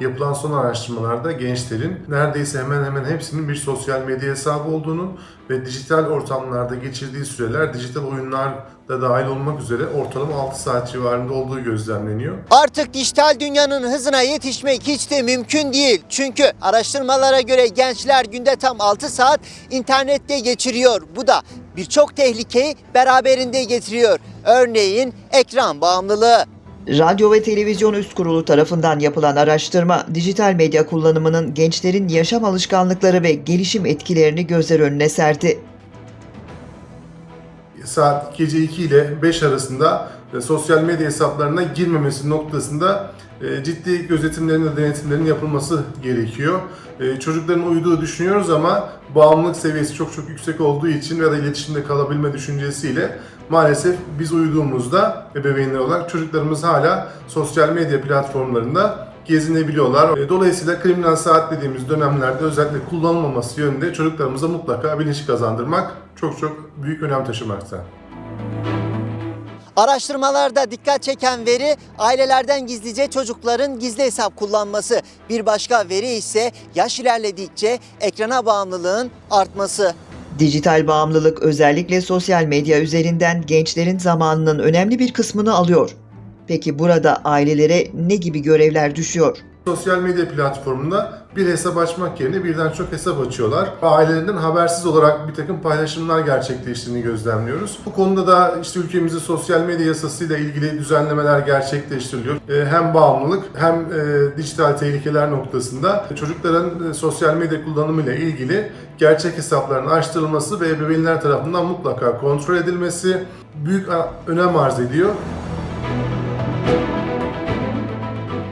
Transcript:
yapılan son araştırmalarda gençlerin neredeyse hemen hemen hepsinin bir sosyal medya hesabı olduğunu ve dijital ortamlarda geçirdiği süreler dijital oyunlar da dahil olmak üzere ortalama 6 saat civarında olduğu gözlemleniyor. Artık dijital dünyanın hızına yetişmek hiç de mümkün değil. Çünkü araştırmalara göre gençler günde tam 6 saat internette geçiriyor. Bu da birçok tehlikeyi beraberinde getiriyor. Örneğin ekran bağımlılığı. Radyo ve Televizyon Üst Kurulu tarafından yapılan araştırma, dijital medya kullanımının gençlerin yaşam alışkanlıkları ve gelişim etkilerini gözler önüne serdi. Saat gece 2 ile 5 arasında e, sosyal medya hesaplarına girmemesi noktasında e, ciddi gözetimlerin ve denetimlerin yapılması gerekiyor. E, Çocukların uyuduğu düşünüyoruz ama bağımlılık seviyesi çok çok yüksek olduğu için ya da iletişimde kalabilme düşüncesiyle maalesef biz uyuduğumuzda ebeveynler olarak çocuklarımız hala sosyal medya platformlarında gezinebiliyorlar. E, Dolayısıyla kriminal saat dediğimiz dönemlerde özellikle kullanılmaması yönünde çocuklarımıza mutlaka bilinç kazandırmak çok çok büyük önem taşımakta. Araştırmalarda dikkat çeken veri ailelerden gizlice çocukların gizli hesap kullanması. Bir başka veri ise yaş ilerledikçe ekrana bağımlılığın artması. Dijital bağımlılık özellikle sosyal medya üzerinden gençlerin zamanının önemli bir kısmını alıyor. Peki burada ailelere ne gibi görevler düşüyor? Sosyal medya platformunda bir hesap açmak yerine birden çok hesap açıyorlar. Ailelerinden habersiz olarak bir takım paylaşımlar gerçekleştiğini gözlemliyoruz. Bu konuda da işte ülkemizde sosyal medya yasasıyla ilgili düzenlemeler gerçekleştiriliyor. Ee, Hem bağımlılık hem e, dijital tehlikeler noktasında çocukların e, sosyal medya kullanımıyla ilgili gerçek hesapların açtırılması ve ebeveynler tarafından mutlaka kontrol edilmesi büyük önem arz ediyor.